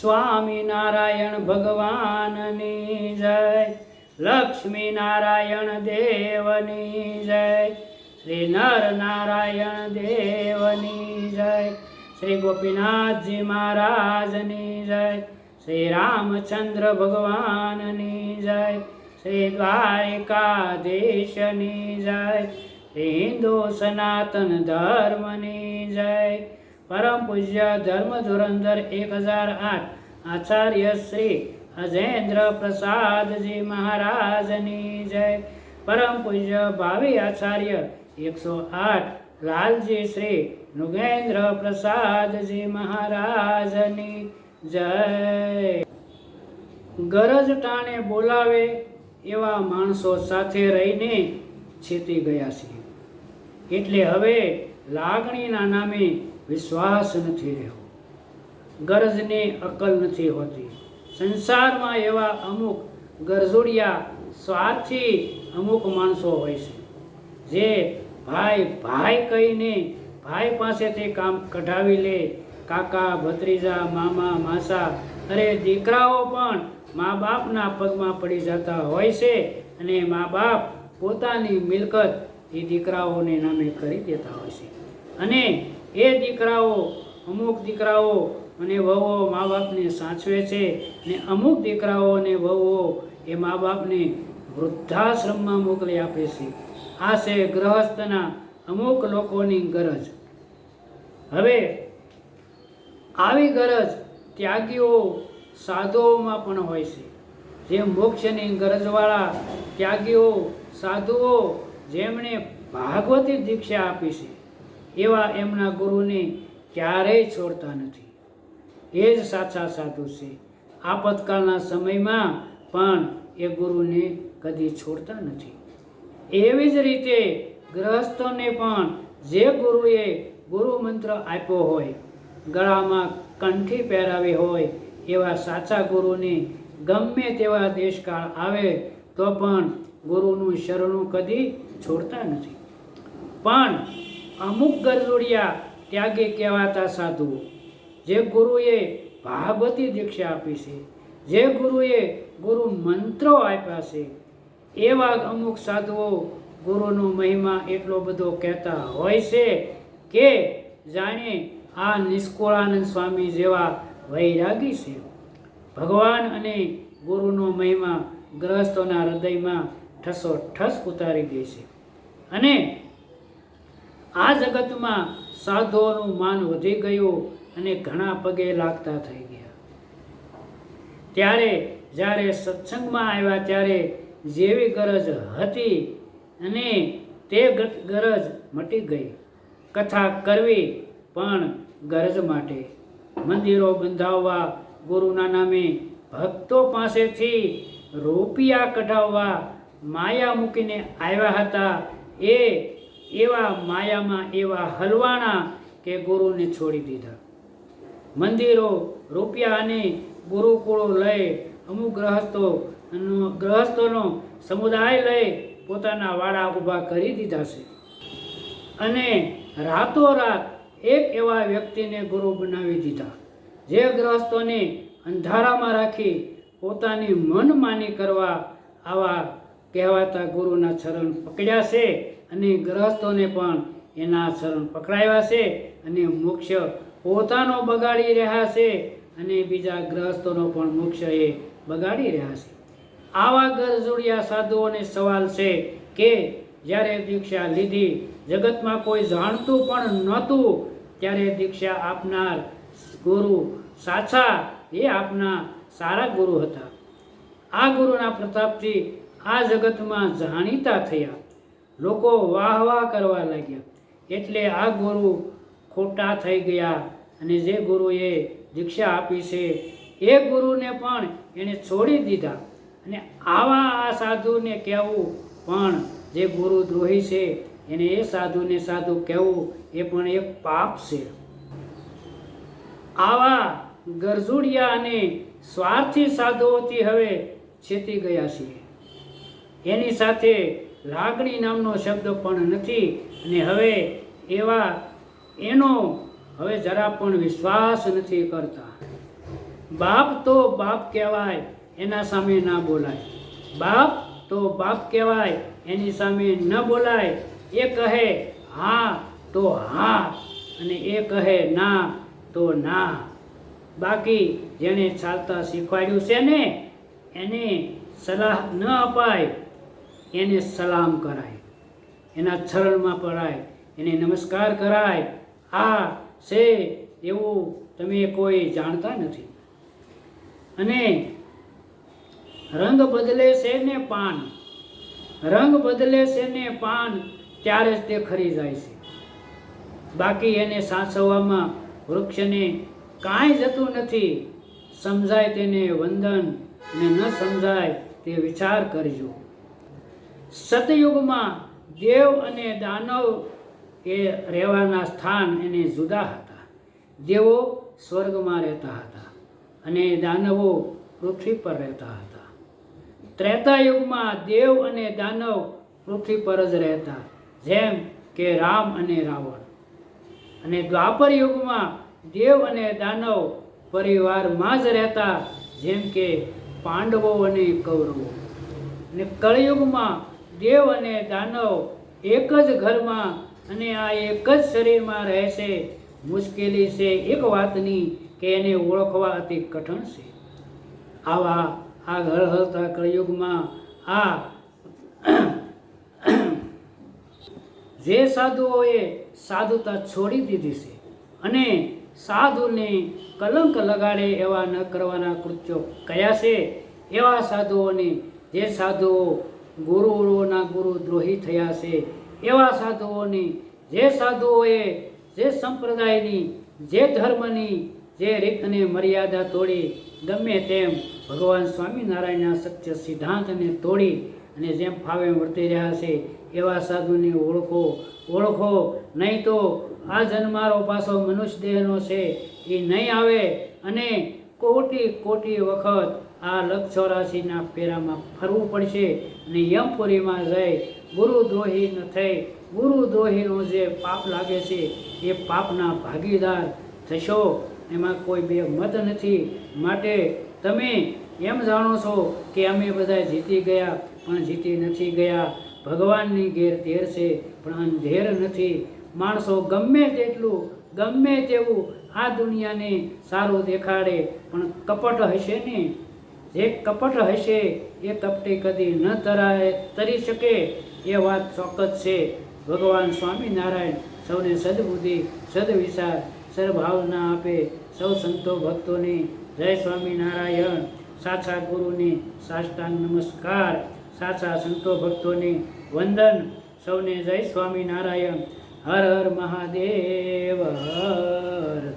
સ્વામિનારાયણ ભગવાનની જય લક્ષ્મી નારાયણ દેવની જય શ્રી નર નારાયણ દેવની જય, શ્રી ગોપીનાથજી મહારાજની જય, શ્રી રામચંદ્ર ભગવાનની જય, શ્રી દ્વારિકાધીશની જય, શ્રી હિન્દુ સનાતન ધર્મની જય પરમ પૂજ્ય ધર્મ ધોરંદર એક હજાર આઠ, આચાર્ય શ્રી અજેન્દ્ર પ્રસાદજી મહારાજની જય. પરમ પૂજ્ય ભાવિ આચાર્ય એકસો આઠ, લાલજી શ્રી નુગેન્દ્ર પ્રસાદજી મહારાજની જય. ગરજ ટાણે બોલાવે એવા માણસો સાથે રહીને છેતી ગયા છે એટલે હવે લાગણીના નામે વિશ્વાસ નથી રહ્યો. ગરજને અકલ નથી હોતી. સંસારમાં એવા અમુક ગરજોડિયા સ્વાર્થી અમુક માણસો હોય છે, જે ભાઈ ભાઈ કહીને ભાઈ પાસેથી કામ કઢાવી લે, કાકા, ભત્રીજા, મામા, માસા, અરે દીકરાઓ પણ મા બાપના પગમાં પડી જતા હોય છે અને મા બાપ પોતાની મિલકત એ દીકરાઓને નામે કરી દેતા હોય છે. અને એ દીકરાઓ અમુક દીકરાઓ અને વહુઓ મા બાપને સાચવે છે ને અમુક દીકરાઓ અને વહુઓ એ મા બાપને વૃદ્ધાશ્રમમાં મોકલી આપે છે. આ છે ગ્રહસ્થના અમુક લોકોની ગરજ. હવે આવી ગરજ ત્યાગીઓ સાધુઓમાં પણ હોય છે. જે મોક્ષની ગરજવાળા ત્યાગીઓ સાધુઓ જેમણે ભાગવતી દીક્ષા આપી છે. એવા એમના ગુરુને ક્યારેય છોડતા નથી. એ જ સાચા સાધુ છે. આપતકાળના સમયમાં પણ એ ગુરુને કદી છોડતા નથી. એવી જ રીતે ગ્રહસ્થોને પણ જે ગુરુએ ગુરુ મંત્ર આપ્યો હોય, ગળામાં કંઠી પહેરાવી હોય, એવા સાચા ગુરુને ગમે તેવા દેશકાળ આવે તો પણ ગુરુનું શરણું કદી છોડતા નથી. પણ અમુક ગરજોડિયા ત્યાગે કહેવાતા સાધુઓ. જે ગુરુએ ભાગવતી દીક્ષા આપી છે, જે ગુરુએ ગુરુ મંત્રો આપ્યા છે, એવા અમુક સાધુઓ ગુરુનો મહિમા એટલો બધો કહેતા હોય છે કે જાણે આ નિષ્કોળાનંદ સ્વામી જેવા વૈરાગી છે. ભગવાન અને ગુરુનો મહિમા ગ્રહસ્થોના હૃદયમાં ઠસો ઠસ ઉતારી દે છે. અને આ જગતમાં સાધુઓનું માન વધી ગયું અને ઘણા પગે લાગતા થઈ ગયા. ત્યારે જ્યારે સત્સંગમાં આવ્યા ત્યારે જેવી ગરજ હતી અને તે ગરજ મટી ગઈ. કથા કરવી પણ ગરજ માટે. મંદિરો બંધાવવા, ગુરુના નામે ભક્તો પાસેથી રૂપિયા કઢાવવા, માયા મૂકીને આવ્યા હતા એ એવા માયામાં, એવા હલવાણા કે ગુરુને છોડી દીધા. મંદિરો રૂપિયા અને ગુરુકુળો લઈ અમુક ગ્રહસ્થો ગ્રહસ્થોનો સમુદાય લઈ પોતાના વાડા ઊભા કરી દીધા છે. અને રાતોરાત એક એવા વ્યક્તિને ગુરુ બનાવી દીધા, જે ગ્રહસ્થોને અંધારામાં રાખી પોતાની મનમાની કરવા આવા કહેવાતા ગુરુના ચરણ પકડ્યા છે અને ગ્રહસ્થોને પણ એના ચરણ પકડાવ્યા છે અને મોક્ષ પોતાનો બગાડી રહ્યા છે અને બીજા ગ્રહસ્થોનો પણ મોક્ષ એ બગાડી રહ્યા છે. આવા ગરજોડિયા સાધુઓને સવાલ છે કે જ્યારે દીક્ષા લીધી, જગતમાં કોઈ જાણતું પણ નહોતું, ત્યારે દીક્ષા આપનાર ગુરુ સાચા એ આપના સારા ગુરુ હતા. આ ગુરુના પ્રતાપથી આ જગતમાં જાણીતા થયા. લોકો વાહ વાહ કરવા લાગ્યા. એટલે આ ગુરુ ખોટા થઈ ગયા અને જે ગુરુએ દીક્ષા આપી છે, એ ગુરુને પણ એણે છોડી દીધા. અને આવા આ સાધુને કહેવું પણ જે ગુરુ દ્રોહી છે, એને એ સાધુને સાધુ કહેવું એ પણ એક પાપ છે. આવા ગરજુડિયા અને સ્વાર્થી સાધુઓથી હવે છેતી ગયા છીએ. એની સાથે લાગણી નામનો શબ્દ પણ નથી અને હવે એવા એનો હવે જરા પણ વિશ્વાસ નથી કરતા. બાપ તો બાપ કહેવાય, એના સામે ના બોલાય. બાપ તો બાપ કહેવાય, એની સામે ન બોલાય. એ કહે, હા તો હા અને એ કહે, ના તો ના બાકી જેણે ચાલતા શીખવાડ્યું છે ને, એને સલાહ ન અપાય એને સલામ કરાય. એના ચરણમાં પડાય. એને નમસ્કાર કરાય. આ છે એવું તમે કોઈ જાણતા નથી. અને રંગ બદલે છે ને પાન. રંગ બદલે છે ને પાન ત્યારે જ તે ખરી જાય છે. બાકી એને સાચવવામાં વૃક્ષને કાંઈ જતું નથી. સમજાય તેને વંદન ને ન સમજાય તે વિચાર કરજો. સતયુગમાં દેવ અને દાનવ એ રહેવાના સ્થાન એને જુદા હતા. દેવો સ્વર્ગમાં રહેતા હતા અને દાનવો પૃથ્વી પર રહેતા હતા. ત્રેતા યુગમાં દેવ અને દાનવ પૃથ્વી પર જ રહેતા, જેમ કે રામ અને રાવણ. અને દ્વાપર યુગમાં દેવ અને દાનવ પરિવારમાં જ રહેતા, જેમ કે પાંડવો અને કૌરવો. અને કળયુગમાં દેવ અને દાનવ એક જ ઘરમાં અને આ એક જ શરીરમાં રહે છે. મુશ્કેલી છે એક વાતની કે એને ઓળખવા અતિ કઠણ છે. આવા આ હળહળતા કળયુગમાં આ જે સાધુઓએ સાધુતા છોડી દીધી છે અને સાધુને કલંક લગાડે એવા ન કરવાના કૃત્યો કયા છે? એવા સાધુઓને જે સાધુઓ ગુરુઓના ગુરુ દ્રોહી થયા છે. એવા સાધુઓની, જે સાધુઓએ જે સંપ્રદાયની, જે ધર્મની, જે રીત અને મર્યાદા તોડી, ગમે તેમ ભગવાન સ્વામિનારાયણના સત્ય સિદ્ધાંતને તોડી અને જેમ ફાવે વર્તી રહ્યા છે, એવા સાધુને ઓળખો ઓળખો. નહીં તો આ જન્મારો પાછો મનુષ્ય દેહનો છે, એ નહીં આવે અને કોટી કોટી વખત આ લક્ષ ચોરાશીના ફેરામાં ફરવું પડશે અને યમપુરીમાં જઈ ગુરુદ્રોહી ન થઈ ગુરુદ્રોહીનો જે પાપ લાગે છે, એ પાપના ભાગીદાર થશો. એમાં કોઈ બે મત નથી. માટે તમે એમ જાણો છો કે અમે બધા જીતી ગયા, પણ જીતી નથી ગયા. ભગવાનની ઘેર ધેર છે, પણ અંધેર નથી. માણસો ગમે તેટલું, ગમે તેવું આ દુનિયાને સારું દેખાડે, પણ કપટ હશે ને? જે કપટ હશે એ કપટી કદી ન તરાય, તરી શકે એ વાત ચોક્કસ છે. ભગવાન સ્વામિનારાયણ સૌને સદબુદ્ધિ, સદવિચાર, સદભાવના આપે. સૌ સંતો ભક્તોને જય સ્વામિનારાયણ. સાચા ગુરુને સાષ્ટાંગ નમસ્કાર. સાચા સંતો ભક્તોને વંદન. સૌને જય સ્વામિનારાયણ. હર હર મહાદેવ હર